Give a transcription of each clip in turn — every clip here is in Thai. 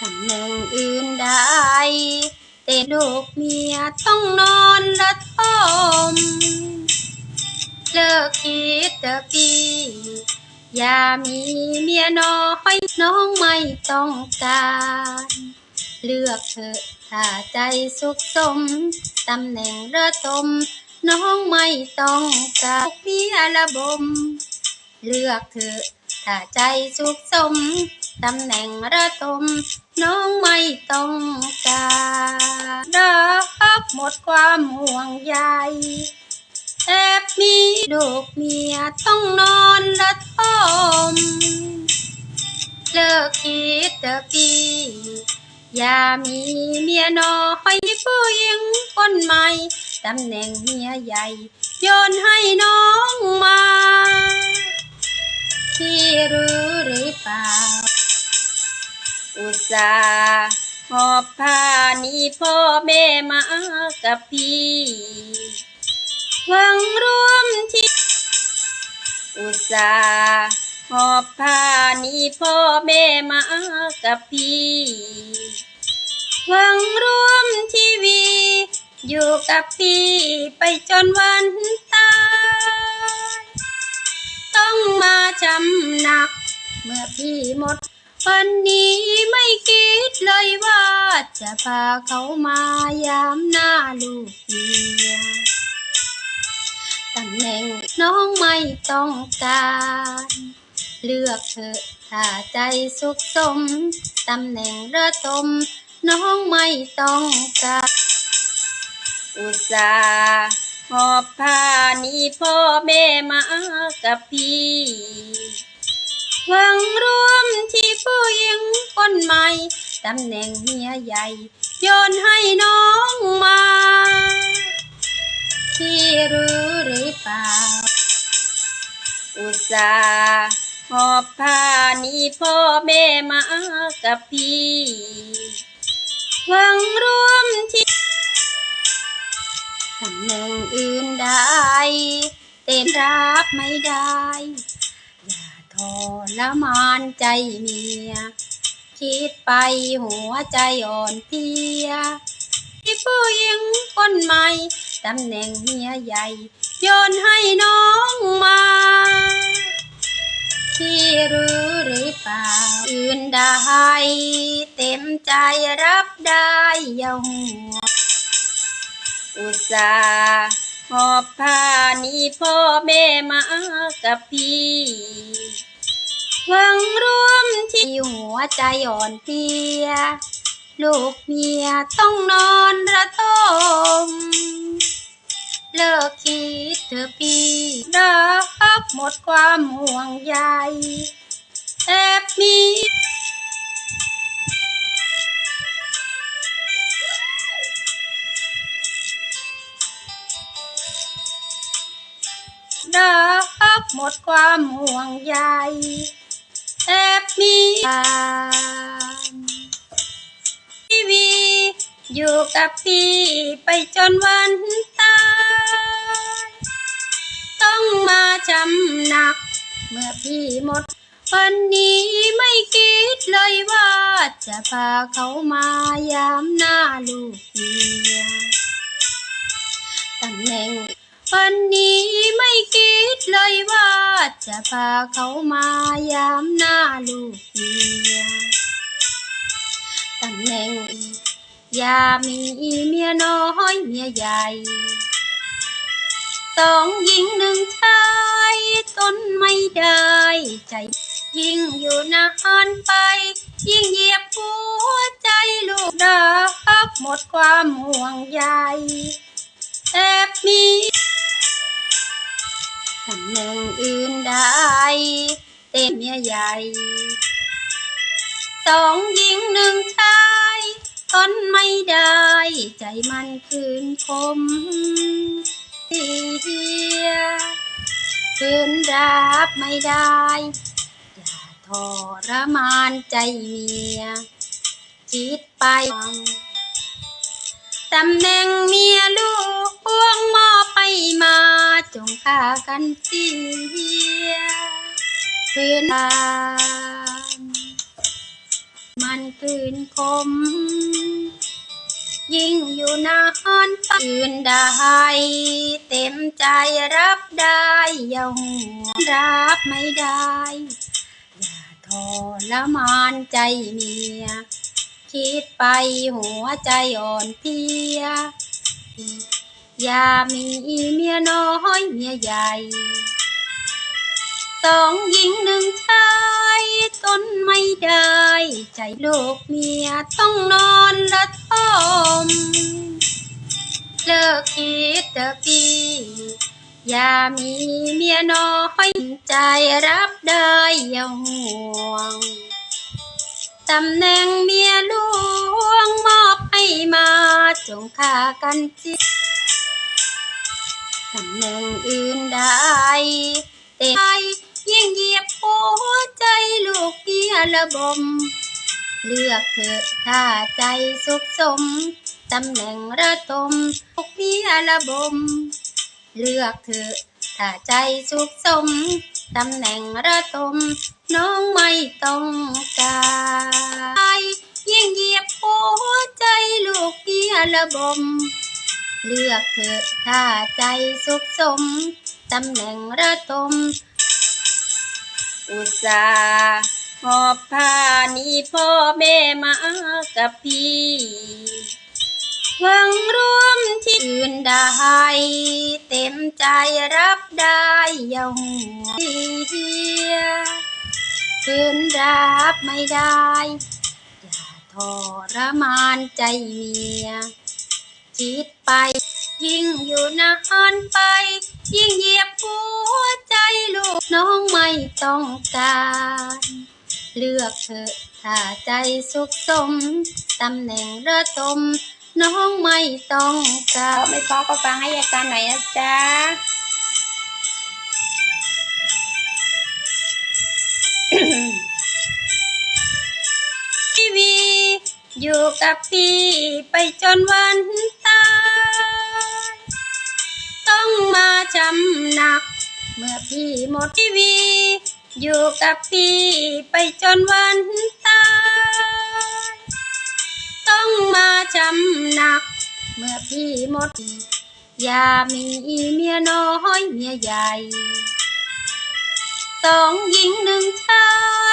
ตำแหน่งอื่นใดแต่ลูกเมียต้องนอนละทม เลิกคิดเถอะพี่อย่ามีเมียน้อยน้องไม่ต้องการ เลือกเถอะถ้าใจสุขสมตำแหน่งระทมน้องไม่ต้องการเมียระบม เลือกเถอะถ้าใจสุขสม ตำแหน่งระทมน้องไม่ต้องการรักหมดความห่วงใยแอบมีลูกเมียต้องนอนละทมเลิกคิดเถอะพี่อย่ามีเมียน้อยผู้หญิงคนใหม่ตำแหน่งเมียใหญ่โยนให้น้องมาพี่รู้หรือเปล่า อุตส่าห์หอบผ้านี้พ่อแม่มากับพี่หวังร่วมที่ อุตส่าห์หอบผ้านี้พ่อแม่มากับพี่หวังร่วมทีวี อยู่กับพี่ไปจนวันตาย ต้องมาจำหนัก เมื่อพี่หมด วันนี้ไม่คิดเลยว่า จะพาเขามายามหน้าลูกเมียตำแหน่งน้องไม่ต้องการ เลือกเถอะถ้าใจสุขสม ตำแหน่งระทมน้องไม่ต้องการ อุตส่าห์หอบผ้านี้พ่อแม่มากับพี่ หวังร่วมที่ผู้หญิงคนใหม่ตำแหน่งเมียใหญ่ โยนให้น้องมาพี่รู้หรือเปล่า อุตส่าห์หอบผ้าหนี้พ่อแม่มากับพี่หวังร่วมที่ตำแหน่งอื่นใดเต็มรับไม่ได้ ทรมานใจเมีย คิดไปหัวใจอ่อนเพลียที่ผู้หญิงคนใหม่ตำแหน่งเมียใหญ่โยนให้น้องมาที่รู้หรือเปล่า อื่นได้ เต็มใจรับได้อย่าห่วงอุตส่าห์ หอบผ้านี้พ่อแม่มากับพี่หวังร่วมที่หัวใจอ่อนเพลีย ลูกเมียต้องนอนระทมเลิกคิดเถอพี่รักหมดความห่วงใยแอบมี รักหมดความห่วงใยแอบมีการทีวีอยู่กับพี่ไปจนวันตายต้องมาจำหนัก เมื่อพี่หมด วันนี้ไม่คิดเลยว่าจะพาเขามายามหน้าลูกเมียตำแหน่ง วันนี้ไม่คิดเลยว่า จะพาเขามายามหน้าลูกเมียตำแหน่งอย่ามีเมียน้อยเมียใหญ่สองหญิงหนึ่งชายทนไม่ได้ ใจยิ่งอยู่นานไป ยิ่งเหยียบหัวใจลูกรักหมดความห่วงใยแอบมี ตำแหน่งอื่นใดเต็มเมียใหญ่ สองหญิงหนึ่งชายทนไม่ได้ ใจมันคืนคมเทียคืนรับไม่ได้ อย่าทรมานใจเมีย คิดไปตำแหน่งเมียลูกพวงมอบ ให้มาจงฆ่ากันเสียพื้นานมันคืนคม ยิ่งอยู่นานอื่นได้เต็มใจรับได้อย่าห่วงรับไม่ได้ อย่าทรมานใจเมีย คิดไปหัวใจอ่อนเพลีย อย่ามีเมียน้อยเมียใหญ่สองหญิงหนึ่งชายทนไม่ได้ ใจลูกเมียต้องนอนละทมเลิกคิดเถอะพี่อย่ามีเมียน้อยใจรับได้อย่าห่วงตำแหน่งเมียหลวงมอบให้มาจงฆ่ากันจิ ตำแหน่งอื่นได้แต่ยิ่งเหยียบหัวใจลูกเมียระบม เลือกเถอะถ้าใจสุขสม ตำแหน่งระทมลูกเมียระบม เลือกเถอะถ้าใจสุขสม ตำแหน่งระทมน้องไม่ต้องการยิ่งเหยียบหัวใจลูกเมียระบม เลือกเถอะถ้าใจสุขสม ตำแหน่งระทม อุตสาหอบผ้านี้พ่อแม่มากับพี่หวังร่วมที่อื่นได้เต็มใจรับได้อย่าห่วงเฮียคืนรับไม่ได้ อย่าทรมานใจเมีย คิดไป ยิ่งอยู่นานไป ยิ่งเหยียบหัวใจลูกน้องไม่ต้องการ เลือกเถอะถ้าใจสุขสมตำแหน่งระทมน้องไม่ต้องการไม่พอก็ฟังให้อาการหน่อยนะจ๊ะที อยู่กับพี่ไปจนวันตาย ต้องมาจำหนัก เมื่อพี่หมดทีวี อยู่กับพี่ไปจนวันตาย ต้องมาจำหนัก เมื่อพี่หมด อย่ามีเมียน้อยเมียใหญ่สองหญิงหนึ่งชา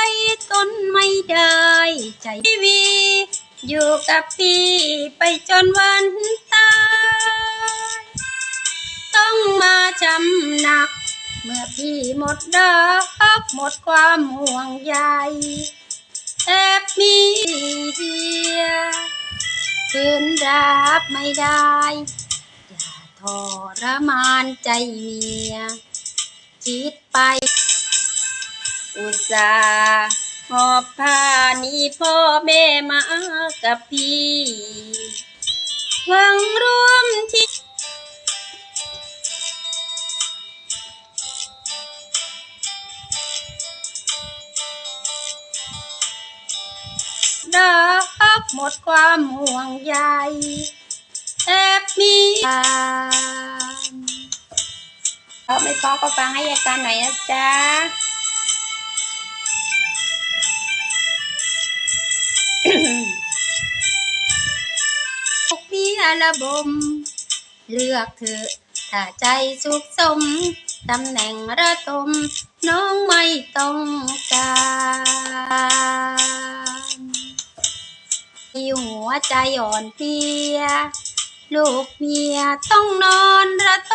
ยทนไม่ได้ใจทีวี อยู่กับพี่ไปจนวันตาย ต้องมาจำหนัก เมื่อพี่หมดรักหมดความห่วงใยแอบมีเดียคืนรับไม่ได้ อย่าทรมานใจเมีย คิดไป อุตส่าห์ หอบผ้านี้พ่อแม่มากับพี่หวังร่วมที่รักหมดความห่วงใยแอบมีการเอาไม่พอก็ฟังให้อาการหน่อยนะจ๊ะ ลูกเมียระบม เลือกเถอะถ้าใจสุขสม ตำแหน่งระทมน้องไม่ต้องการมีหัวใจอ่อนเพลีย ลูกเมียต้องนอนระท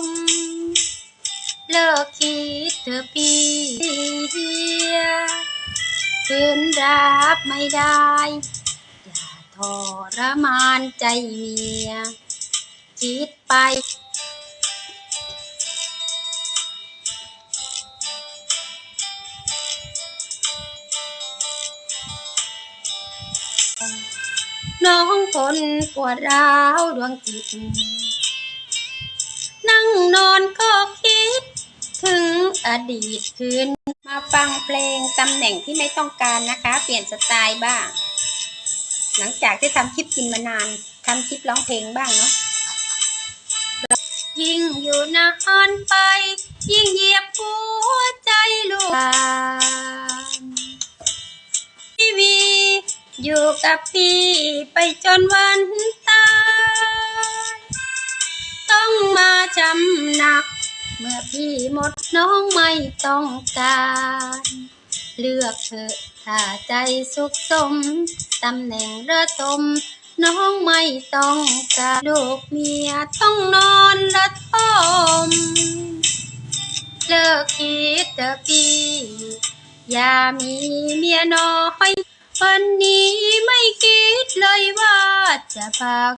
ม เลิกคิดเถอะพี่ คืนรับไม่ได้ อย่าทรมานใจเมีย คิดไปน้องทนปวดร้าวดวงจิต นั่งนอนก็คิด ถึงอดีตคืน มาฟังเพลงตำแหน่งที่ไม่ต้องการนะคะ เปลี่ยนสไตล์บ้าง หลังจากที่ทำคลิปกินมานานทำคลิปร้องเพลงบ้างเนาะยิ่งอยู่นานไป ยิ่งเหยียบหัวใจลูกทีวี อยู่กับพี่ไปจนวัน เมื่อพี่หมดน้องไม่ต้องการ เลือกเถอะถ้าใจสุขสมตำแหน่งระทมน้องไม่ต้องการลูกเมียต้องนอนระทม เลิกคิดเถอะพี่ อย่ามีเมียน้อยวันนี้ไม่คิดเลยว่าจะพา